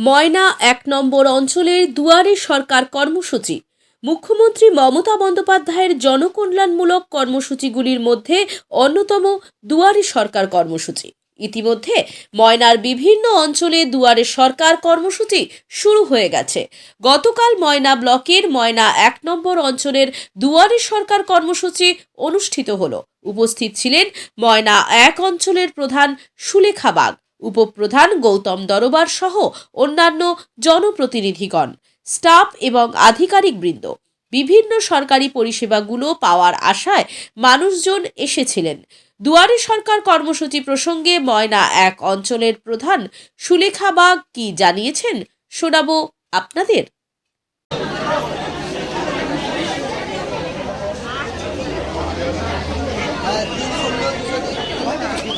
ময়না এক নম্বর অঞ্চলের দুয়ারে সরকার কর্মসূচি। মুখ্যমন্ত্রী মমতা বন্দ্যোপাধ্যায়ের জনকল্যাণমূলক কর্মসূচিগুলির মধ্যে অন্যতম দুয়ারে সরকার কর্মসূচি। ইতিমধ্যে ময়নার বিভিন্ন অঞ্চলে দুয়ারে সরকার কর্মসূচি শুরু হয়ে গেছে। গতকাল ময়না ব্লকের ময়না এক নম্বর অঞ্চলের দুয়ারে সরকার কর্মসূচি অনুষ্ঠিত হলো। উপস্থিত ছিলেন ময়না এক অঞ্চলের প্রধান সুলেখা বাগ। উপপ্রধান গৌতম দরবার সহ অন্যান্য জনপ্রতিনিধিগণ, স্টাফ এবং আধিকারিকবৃন্দ বিভিন্ন সরকারি পরিষেবাগুলো পাওয়ার আশায় মানুষজন এসেছিলেন। দুয়ারে সরকার কর্মসূচি প্রসঙ্গে ময়না এক অঞ্চলের প্রধান সুলেখা বাগ কি জানিয়েছেন শোনাবো আপনাদের।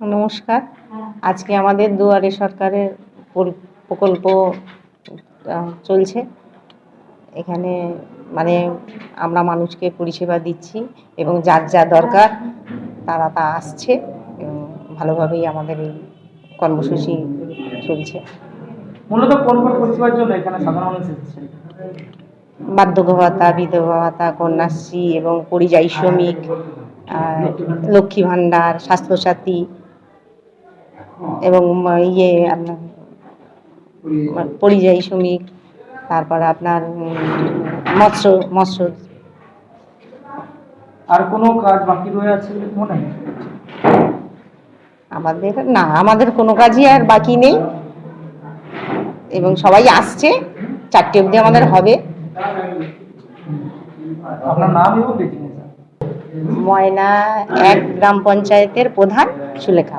নমস্কার। আজকে আমাদের দুয়ারে সরকারের প্রকল্প চলছে। এখানে মানে আমরা মানুষকে পরিষেবা দিচ্ছি এবং যার যা দরকার তারা তা আসছে ভালোভাবেই আমাদের এই কর্মসূচি চলছে। মূলত কোন কোন পরিষেবার জন্য এখানে সাধারণ মানুষ বার্ধক্য ভাতা বিধবা ভাতা কন্যাশ্রী এবং পরিযায়ী শ্রমিক লক্ষ্মী ভাণ্ডার স্বাস্থ্যসাথী এবং ইয়ে আপনার পরিযায়ী শ্রমিক তারপরে আপনার মৎস্য মৎস্য। আর কোনো কাজ বাকি রয়ে আছে মনে? আমাদের না আমাদের কোনো কাজই আর বাকি নেই। এবং সবাই আসছে চারটে অবধি আমাদের হবে। আপনার নাম এবং ময়না এক গ্রাম পঞ্চায়েতের প্রধান সুলেখা।